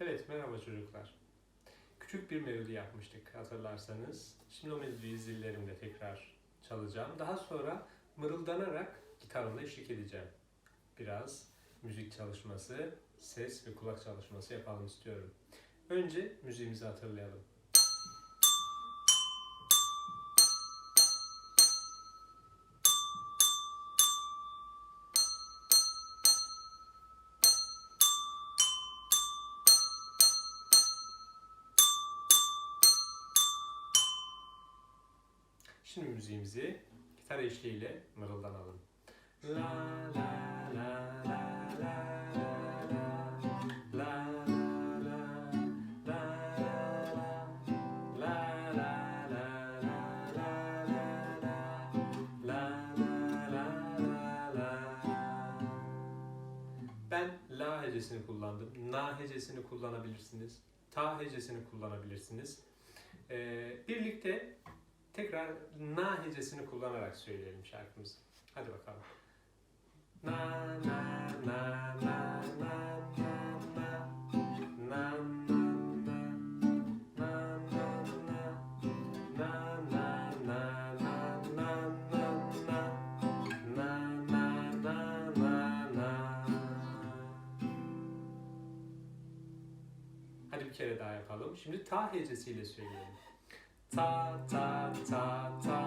Evet, merhaba çocuklar. Küçük bir melodi yapmıştık hatırlarsanız. Şimdi o melodiyi zillerimle tekrar çalacağım. Daha sonra mırıldanarak gitarımla eşlik edeceğim. Biraz müzik çalışması, ses ve kulak çalışması yapalım istiyorum. Önce müziğimizi hatırlayalım. Şimdi müziğimizi gitar eşliğiyle mırıldanalım. La la la la la Ben la hecesini kullandım. Na hecesini kullanabilirsiniz. Ta hecesini kullanabilirsiniz. Ee, birlikte tekrar na hecesini kullanarak söyleyelim şarkımızı. Hadi bakalım. Na na na na na na na na Hadi bir kere daha yapalım. Şimdi ta hecesiyle söyleyelim. 차차차차.